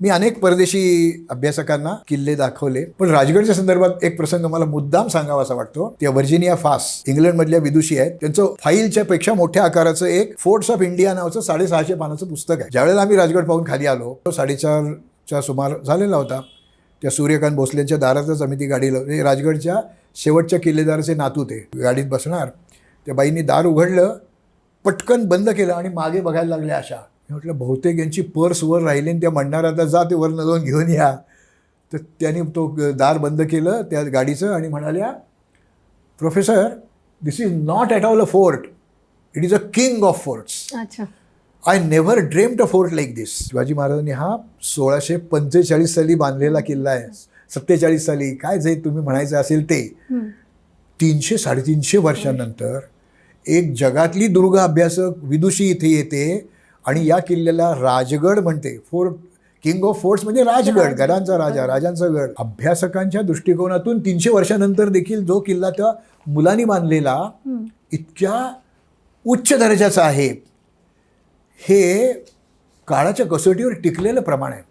मी अनेक परदेशी अभ्यासकांना किल्ले दाखवले पण राजगडच्या संदर्भात एक प्रसंग मला मुद्दाम सांगावासा वाटतो. त्या व्हर्जिनिया फास इंग्लंडमधल्या विदुषी आहेत. त्यांचं फाईलच्या पेक्षा मोठ्या आकाराचं एक फोर्ट्स ऑफ इंडिया नावाचं साडेसहाशे पानाचं पुस्तक आहे. ज्यावेळेला आम्ही राजगड पाहून खाली आलो तो साडेचारच्या सुमार झालेला होता. त्या सूर्यकांत भोसलेंच्या दारातच आम्ही ती गाडी लावली. राजगडच्या शेवटच्या किल्लेदाराचे नातू ते. गाडीत बसणार. त्या बाईंनी दार उघडलं पटकन बंद केलं आणि मागे बघायला लागल्या अशा. मी म्हटलं बहुतेक यांची पर्स वर राहिली आणि त्या म्हणणार आता जा ते वरनं जाऊन घेऊन या. तर त्यांनी तो दार बंद केलं त्या गाडीचं आणि म्हणाल्या professor this is not at all a fort it is a king of forts अच्छा. I never dreamed a fort like this Shivaji महाराजांनी हा सोळाशे पंचेचाळीस साली बांधलेला किल्ला आहे. सत्तेचाळीस साली. काय जे तुम्ही म्हणायचं असेल ते. तीनशे साडेतीनशे वर्षानंतर एक जगातली दुर्ग अभ्यासक विदुषी इथे येते. आणि या किल्ल्याला राजगड म्हणते. फोर्ट किंग ऑफ फोर्ट्स म्हणजे राजगड गडांचा राजा राजांचा गड. अभ्यासकांच्या दृष्टिकोनातून तीनशे वर्षानंतर देखील जो किल्ला त्या मुलांनी बांधलेला. इतक्या उच्च दर्जाचा आहे. हे काळाच्या कसोटीवर टिकलेलं प्रमाण आहे.